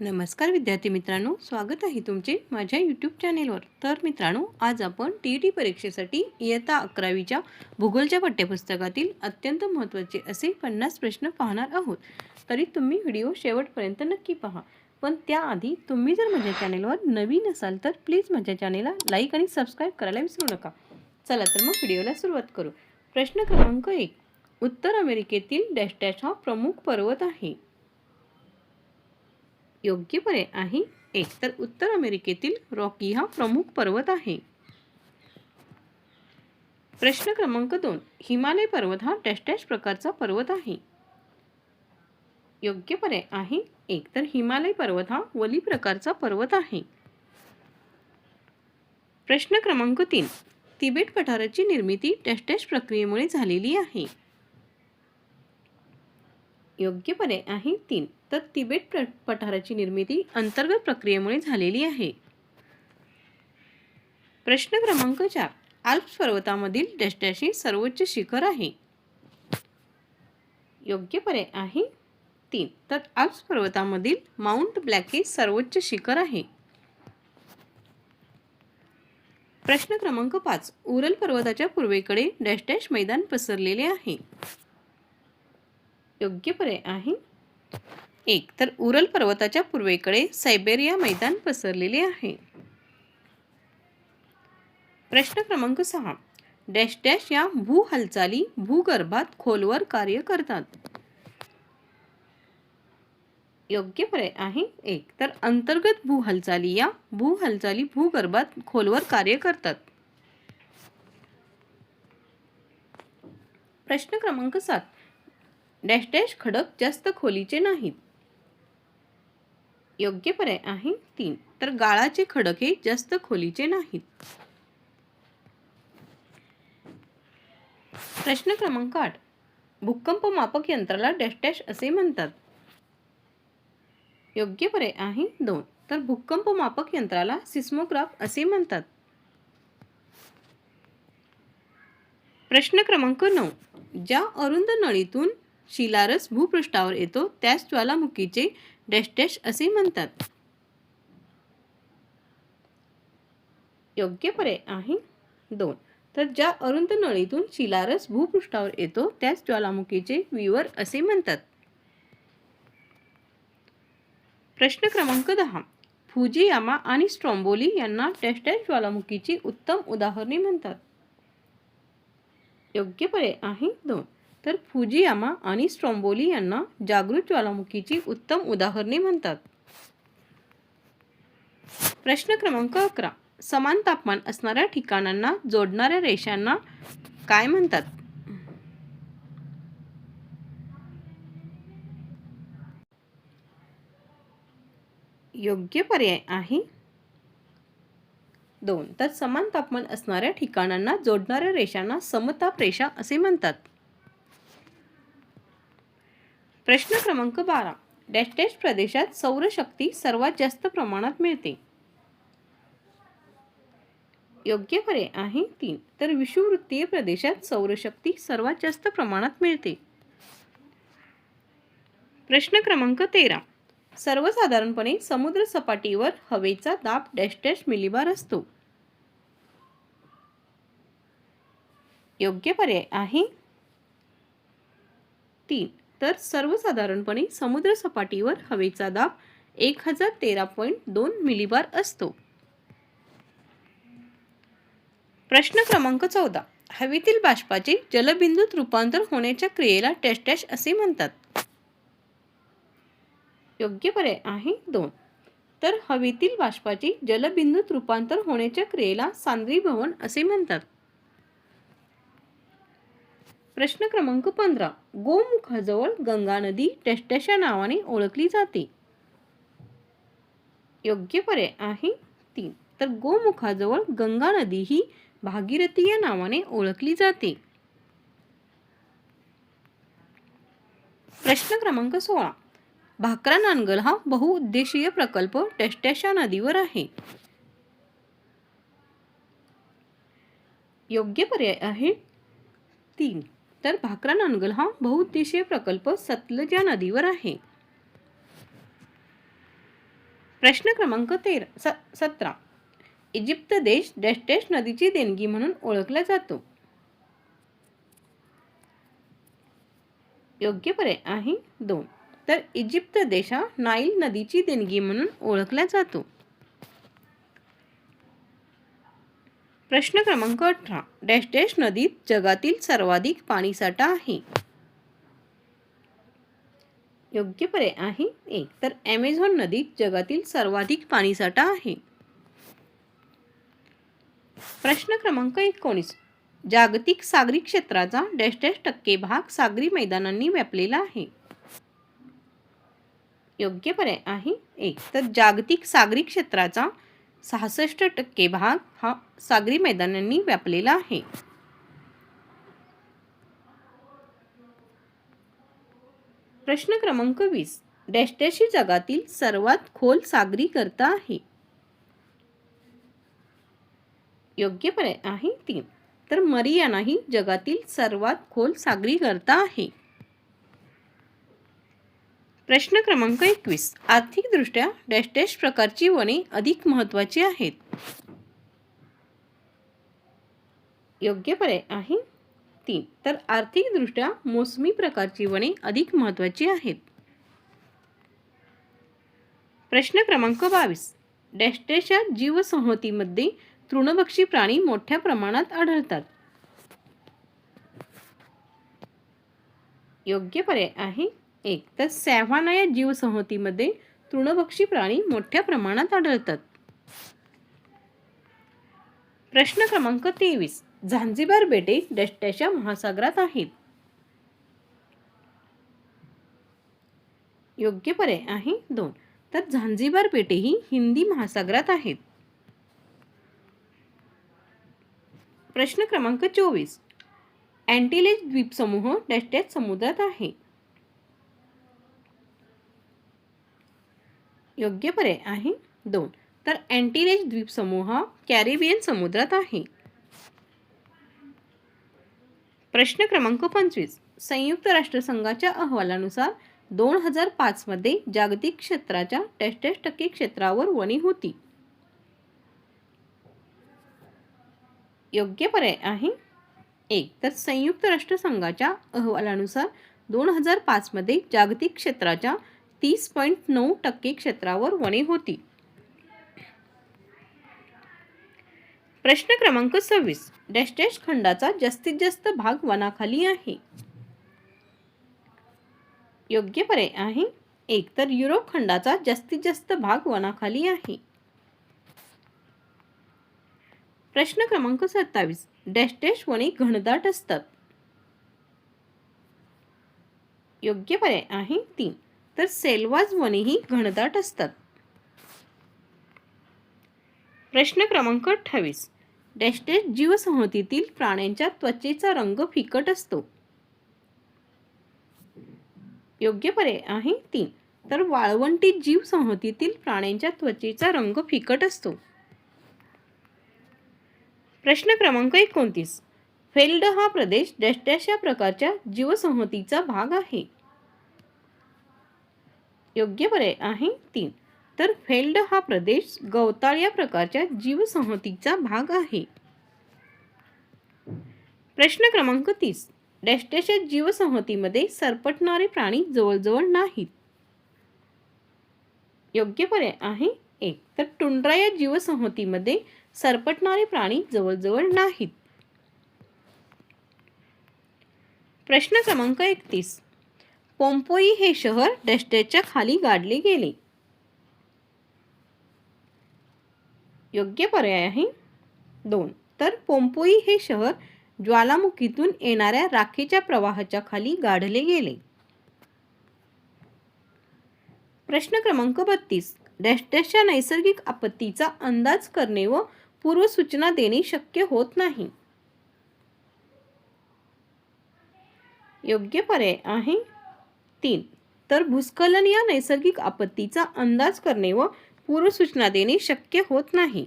नमस्कार विद्यार्थी मित्रांनो स्वागत आहे तुमचे माझ्या यूट्यूब चॅनेलवर तर मित्रांनो आज आपण टी ई टी परीक्षेसाठी इयत्ता अकरावीच्या भूगोलच्या पाठ्यपुस्तकातील अत्यंत महत्त्वाचे असे पन्नास प्रश्न पाहणार आहोत. तरी तुम्ही व्हिडिओ शेवटपर्यंत नक्की पहा. पण त्याआधी तुम्ही जर माझ्या चॅनेलवर नवीन असाल तर प्लीज माझ्या चॅनेलला लाईक आणि सबस्क्राईब करायला विसरू नका. चला तर मग व्हिडिओला सुरुवात करू. प्रश्न क्रमांक एक. उत्तर अमेरिकेतील डॅश डॅश हा प्रमुख पर्वत आहे. योग्य पर्याय आहे. एक तर उत्तर अमेरिकेतील रॉकी हा प्रमुख पर्वत आहे. प्रश्न क्रमांक दोन हिमालय पर्वत हा डॅश डॅश प्रकारचा पर्वत आहे. योग्य पर्याय आहे. एक तर हिमालय पर्वत हा वली प्रकारचा पर्वत आहे. प्रश्न क्रमांक तीन तिबेट पठाराची निर्मिती डॅश डॅश प्रक्रियेमुळे झालेली आहे. योग्य पर्याय आहे तीन. तर तिबेट प्र- पठाराची निर्मिती अंतर्गत प्रक्रियेमुळे झालेली आहे. प्रश्न क्रमांक चार. आल्प्स पर्वतामधील डॅश हे सर्वोच्च शिखर आहे. योग्य पर्याय आहे तीन. तर आल्प्स पर्वतामधील माउंट ब्लॅक हे सर्वोच्च शिखर आहे. प्रश्न क्रमांक पाच. उरल पर्वताच्या पूर्वेकडे डॅश डॅश मैदान पसरलेले आहे. योग्य पर्याय आहे. एक तर उरल पर्वताच्या पूर्वेकडे सायबेरिया मैदान पसरलेले आहे. प्रश्न क्रमांक सहा डॅश डॅश या भू हालचाली भूगर्भात खोलवर कार्य करतात. योग्य पर्याय आहे. एक तर अंतर्गत भू हालचाली या भू हालचाली भूगर्भात खोलवर कार्य करतात. प्रश्न क्रमांक सात डॅश डॅश खडक जास्त खोलीचे नाहीत. योग्य पर्याय आहे तीन. तर गाळाचे खडक हे जास्त खोलीचे नाहीत. प्रश्न क्रमांक आठ. भूकंप मापक यंत्राला डॅश डॅश असे म्हणतात. योग्य पर्याय आहे दोन. तर भूकंप मापक यंत्राला सिस्मोग्राफ असे म्हणतात. प्रश्न क्रमांक नऊ. ज्या अरुंद नळीतून शिलारस भूपृष्ठावर येतो त्यास ज्वालामुखीचे डॅश डॅश असे म्हणतात. योग्य पर्याय आहे दोन. तर ज्या अरुंद नळीतून शिलारस भूपृष्ठावर येतो त्यास ज्वालामुखीचे विवर असे म्हणतात. प्रश्न क्रमांक दहा. फुजियामा आणि स्ट्रॉम्बोली यांना डॅश डॅश ज्वालामुखीची उत्तम उदाहरणे म्हणतात. योग्य पर्याय आहे दोन. तर फुजियामा आणि स्ट्रॉम्बोली यांना जागृत ज्वालामुखीची उत्तम उदाहरणे म्हणतात. प्रश्न क्रमांक अकरा. समान तापमान असणाऱ्या ठिकाणांना जोडणाऱ्या रेषांना काय म्हणतात? योग्य पर्याय आहे. दोन. तर समान तापमान असणाऱ्या ठिकाणांना जोडणाऱ्या रेषांना समताप रेषा असे म्हणतात. प्रश्न क्रमांक बारा. डॅश डॅश प्रदेशात सौरशक्ती सर्वात जास्त प्रमाणात मिळते. योग्य पर्याय आहे तीन. तर विषुववृत्तीय प्रदेशात सौरशक्ती सर्वात जास्त प्रमाणात मिळते. प्रश्न क्रमांक तेरा. सर्वसाधारणपणे समुद्र सपाटीवर हवेचा दाब डॅश डॅश मिलीबार असतो. योग्य पर्याय आहे तीन. तर सर्वसाधारणपणे समुद्रसपाटीवर हवेचा दाब एक हजार तेरा पॉईंट दोन मिलीबार असतो. प्रश्न क्रमांक चौदा. हवेतील बाष्पाचे जलबिंदूत रूपांतर होण्याच्या क्रियेला टॅश असे म्हणतात. योग्य पर्याय आहे दोन. तर हवेतील बाष्पाचे जलबिंदूत रूपांतर होण्याच्या क्रियेला सांद्री भवन असे म्हणतात. प्रश्न क्रमांक पंधरा. गोमुखाजवळ गंगा नदी डॅश नावाने ओळखली जाते. योग्य पर्याय आहे तीन. तर गोमुखाजवळ गंगा नदी ही भागीरथी या नावाने ओळखली जाते. प्रश्न क्रमांक सोळा. भाकरा नांगल हा बहुउद्देशीय प्रकल्प डॅश नदीवर आहे. योग्य पर्याय आहे तीन. तर भाकरा नानगल हा बहुउद्देशीय प्रकल्प सतलजा नदीवर आहे. प्रश्न क्रमांक तेरा स सतरा. इजिप्त देश डॅश डॅश नदीची देणगी म्हणून ओळखला जातो. योग्य पर्याय आहे दोन. तर इजिप्त देश हा नाईल नदीची देणगी म्हणून ओळखला जातो. प्रश्न क्रमांक अठरा. डॅश डॅश नदीत जगातील सर्वाधिक पाणीसाठा आहे. योग्य पर्याय आहे एक. तर ॲमेझॉन नदीत जगातील सर्वाधिक पाणीसाठा आहे. प्रश्न क्रमांक एकोणीस. जागतिक सागरी क्षेत्राचा डॅश डॅश टक्के भाग सागरी मैदानांनी व्यापलेला आहे. योग्य पर्याय आहे एक. तर जागतिक सागरी क्षेत्राचा सहासष्ट टक्के भाग हा सागरी मैदानांनी व्यापलेला आहे. प्रश्न क्रमांक वीस. डॅश डॅश ही जगातील सर्वात खोल सागरी करता आहे. योग्य पर्याय आहे तीन. तर मरियाना ही जगातील सर्वात खोल सागरी करता आहे. प्रश्न क्रमांक एकवीस. आर्थिकदृष्ट्या डॅश डॅश प्रकारची वने अधिक महत्त्वाची आहेत. योग्य पर्याय आहे तीन. तर आर्थिकदृष्ट्या मोसमी प्रकारची वने अधिक महत्त्वाची आहेत. प्रश्न क्रमांक बावीस. डॅश डॅशच्या जीवसंहतीमध्ये तृणभक्षी प्राणी मोठ्या प्रमाणात आढळतात. योग्य पर्याय आहे एक तर सॅव्हाना या जीवसंहतीमध्ये तृणभक्षी प्राणी मोठ्या प्रमाणात आढळतात. प्रश्न क्रमांक तेवीस. झांझिबार बेटे डॅशच्या महासागरात आहेत. योग्य पर्याय आहे दोन. तर झांझिबार बेटे ही हिंदी महासागरात आहेत. प्रश्न क्रमांक चोवीस. अँटिलेज द्वीपसमूह डॅश समुद्रात आहे. योग्य पर्याय आहे. दोन तर अँटिलेज द्वीपसमूह हा कॅरेबियन समुद्रात आहे. प्रश्न क्रमांक पंचवीस संयुक्त राष्ट्रसंघाच्या अहवालानुसार दोन हजार पाचमध्ये जागतिक क्षेत्राच्या टेस्टेस टक्के क्षेत्रावर वणी होती. योग्य पर्याय आहे. एक तर संयुक्त राष्ट्रसंघाच्या अहवालानुसार दोन हजार पाचमध्ये जागतिक क्षेत्राच्या तीस पॉईंट नऊ टक्के क्षेत्रावर वने होती. प्रश्न क्रमांक सव्वीस. डॅश डॅश खंडाचा जास्तीत जास्त भाग वनाखाली आहे. योग्य पर्याय आहे. एक तर युरोप खंडाचा जास्तीत जास्त भाग वनाखाली आहे. प्रश्न क्रमांक सत्तावीस. डॅश डॅश वने घनदाट असतात. योग्य पर्याय आहे तीन. तर सेल्वाज वनेही घनदाट असतात. प्रश्न क्रमांक अठ्ठावीस. डॅश जीवसंहतीतील प्राण्यांच्या त्वचेचा रंग फिकट असतो. योग्य पर्याय आहे तीन. तर वाळवंटी जीवसंहतीतील प्राण्यांच्या त्वचेचा रंग फिकट असतो. प्रश्न क्रमांक एकोणतीस. फेल्ड हा प्रदेश डॅश डॅश या प्रकारच्या जीवसंहतीचा भाग आहे. योग्य पर्याय आहे तीन. तर फेल्ड हा प्रदेश गवताळ या प्रकारच्या जीवसंहतीचा भाग आहे. प्रश्न क्रमांक तीस. डॅशच्या जीवसंहतीमध्ये सरपटणारे प्राणी जवळजवळ नाहीत. योग्य पर्याय आहे एक. तर टुंड्रा या जीवसंहतीमध्ये सरपटणारे प्राणी जवळजवळ नाहीत. प्रश्न क्रमांक एकतीस. पोम्पोई हे शहर डॅशच्या खाली गाडले गेले. योग्य पर्याय आहे? दोन. तर पोम्पोई हे शहर ज्वालामुखीतून येणाऱ्या राखेच्या प्रवाहाच्या खाली गाढले गेले. प्रश्न क्रमांक बत्तीस. डॅशच्या नैसर्गिक आपत्तीचा अंदाज करणे व पूर्वसूचना देणे शक्य होत नाही. योग्य पर्याय आहे? तीन. तर भूस्खलन या नैसर्गिक आपत्तीचा अंदाज करणे व पूर्वसूचना देणे शक्य होत नाही.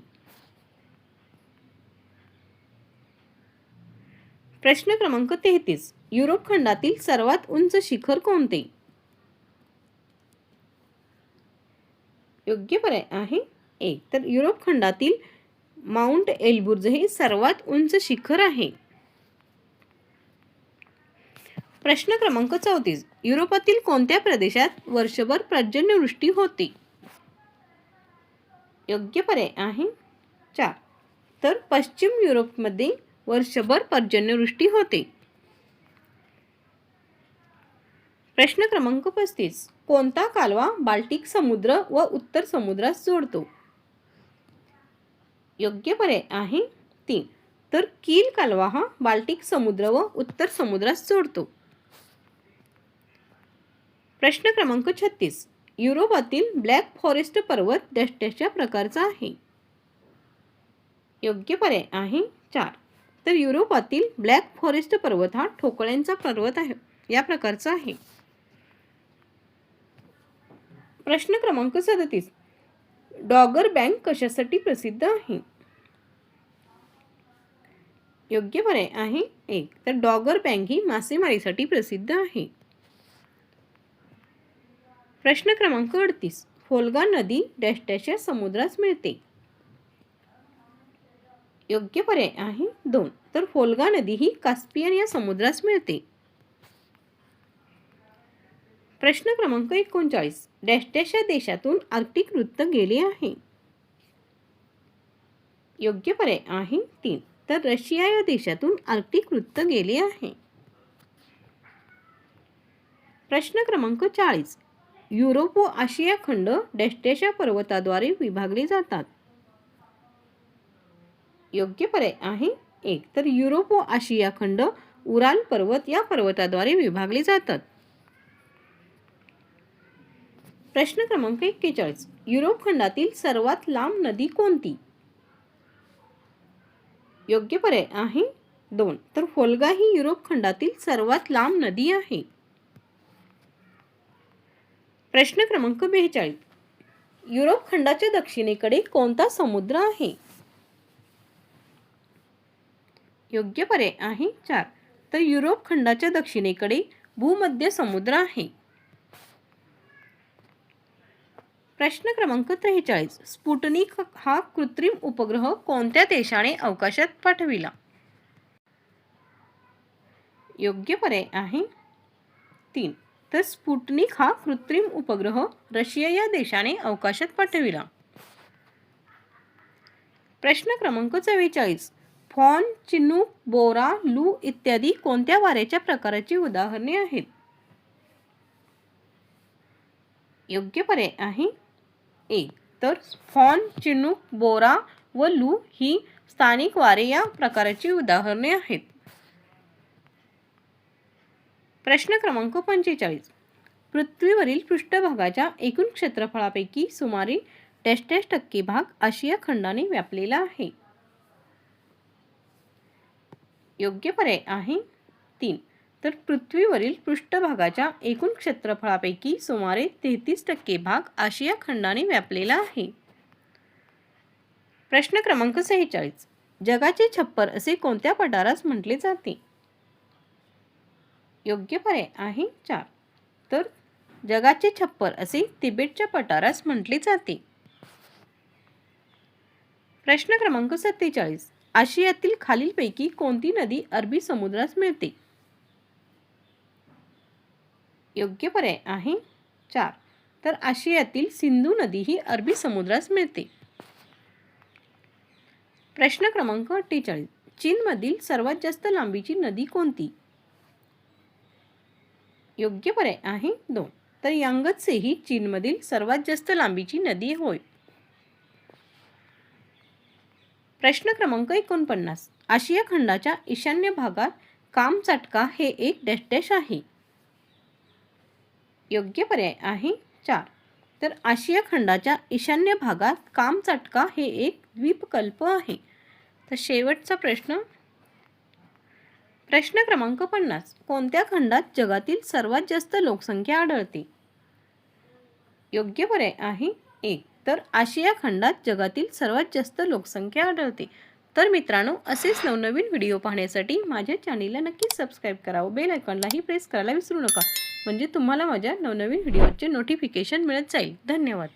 प्रश्न क्रमांक तेहतीस. युरोप खंडातील सर्वात उंच शिखर कोणते? योग्य पर्याय आहे एक तर युरोप खंडातील माउंट एल्बुर्ज हे सर्वात उंच शिखर आहे. प्रश्न क्रमांक चौतीस. युरोपातील कोणत्या प्रदेशात वर्षभर पर्जन्यवृष्टी होते? योग्य पर्याय आहे चार. तर पश्चिम युरोपमध्ये वर्षभर पर्जन्यवृष्टी होते. प्रश्न क्रमांक पस्तीस. कोणता कालवा बाल्टिक समुद्र व उत्तर समुद्रास जोडतो? योग्य पर्याय आहे तीन. तर कील कालवा हा बाल्टिक समुद्र व उत्तर समुद्रास जोडतो. प्रश्न क्रमांक छत्तीस. युरोपातील ब्लॅक फॉरेस्ट पर्वत डॅशच्या प्रकारचा आहे. योग्य पर्याय आहे चार. तर युरोपातील ब्लॅक फॉरेस्ट पर्वत हा ठोकळ्यांचा पर्वत आहे. या प्रकारचा आहे. प्रश्न क्रमांक सदतीस. डॉगर बँक कशासाठी प्रसिद्ध आहे? योग्य पर्याय आहे एक. तर डॉगर बँक ही मासेमारीसाठी प्रसिद्ध आहे. प्रश्न क्रमांक अडतीस. फोलगा नदी डॅश या समुद्रास मिळते. योग्य पर्याय आहे दोन. तर फोलगा नदी ही कास्पियन या समुद्रास मिळते. प्रश्न क्रमांक एकोणचाळीस. डॅश डॅश या देशातून आर्क्टिक वृत्त गेले आहे. योग्य पर्याय आहे तीन. तर रशिया या देशातून आर्क्टिक वृत्त गेले आहे. प्रश्न क्रमांक चाळीस. युरोप व आशिया खंड डॅशडॅशा पर्वताद्वारे विभागले जातात. योग्य पर्याय आहे एक तर युरोप व आशिया खंड उराल पर्वत या पर्वताद्वारे विभागले जातात. प्रश्न क्रमांक एक्केचाळीस युरोप खंडातील सर्वात लांब नदी कोणती? योग्य पर्याय आहे दोन तर फोल्गा ही युरोप खंडातील सर्वात लांब नदी आहे. प्रश्न क्रमांक बेचाळीस. युरोप खंडाच्या दक्षिणेकडे कोणता समुद्र आहे? योग्य पर्याय आहे चार. तर युरोप खंडाच्या दक्षिणेकडे भूमध्य समुद्र आहे. प्रश्न क्रमांक त्रेचाळीस. स्पुटनिक हा कृत्रिम उपग्रह कोणत्या देशाने अवकाशात पाठविला? योग्य पर्याय आहे तीन. तर स्पुटनिक हा कृत्रिम उपग्रह रशिया या देशाने अवकाशात पाठविला. प्रश्न क्रमांक चव्वेचाळीस. फॉन चिनूक बोरा लू इत्यादी कोणत्या वाऱ्याच्या प्रकाराची उदाहरणे आहेत? योग्य पर्याय आहे एक तर फॉन चिनूक बोरा व लू ही स्थानिक वारे या प्रकाराची उदाहरणे आहेत. प्रश्न क्रमांक पंचेचाळीस. पृथ्वीवरील पृष्ठभागाच्या एकूण क्षेत्रफळापैकी सुमारे टेस्टेस टक्के भाग आशिया खंडाने व्यापलेला आहे. योग्य पर्याय आहे तीन. तर पृथ्वीवरील पृष्ठभागाच्या एकूण क्षेत्रफळापैकी सुमारे तेहतीस टक्के भाग आशिया खंडाने व्यापलेला आहे. प्रश्न क्रमांक सेहेचाळीस. जगाचे छप्पर असे कोणत्या पठारास म्हटले जाते? योग्य पर्याय आहे चार. तर जगाचे छप्पर असे तिबेटच्या पठारास म्हटले जाते. प्रश्न क्रमांक सत्तेचाळीस. आशियातील खालीलपैकी कोणती नदी अरबी समुद्रास मिळते? योग्य पर्याय आहे चार. तर आशियातील सिंधू नदी ही अरबी समुद्रास मिळते. प्रश्न क्रमांक अठ्ठेचाळीस. चीनमधील सर्वात जास्त लांबीची नदी कोणती? योग्य पर्याय आहे दोन. तर यांगत्से ही चीनमधील सर्वात जास्त लांबीची नदी होय. प्रश्न क्रमांक एकोणपन्नास. आशिया खंडाच्या ईशान्य भागात कामचाटका हे एक डॅश डॅश आहे. योग्य पर्याय आहे चार. तर आशिया खंडाच्या ईशान्य भागात कामचाटका हे एक द्वीपकल्प आहे. तर शेवटचा प्रश्न प्रश्न क्रमांक पन्नास. कोणत्या खंडात जगातील सर्वात जास्त लोकसंख्या आढळते? योग्य पर्याय आहे एक. तर आशिया खंडात जगातील सर्वात जास्त लोकसंख्या आढळते. तर मित्रांनो असेच नवनवीन व्हिडिओ पाहण्यासाठी माझ्या चॅनेलला नक्कीच सबस्क्राईब करावं बेल आयकॉनलाही प्रेस करायला विसरू नका. म्हणजे तुम्हाला माझ्या नवनवीन व्हिडिओचे नोटिफिकेशन मिळत जाईल. धन्यवाद.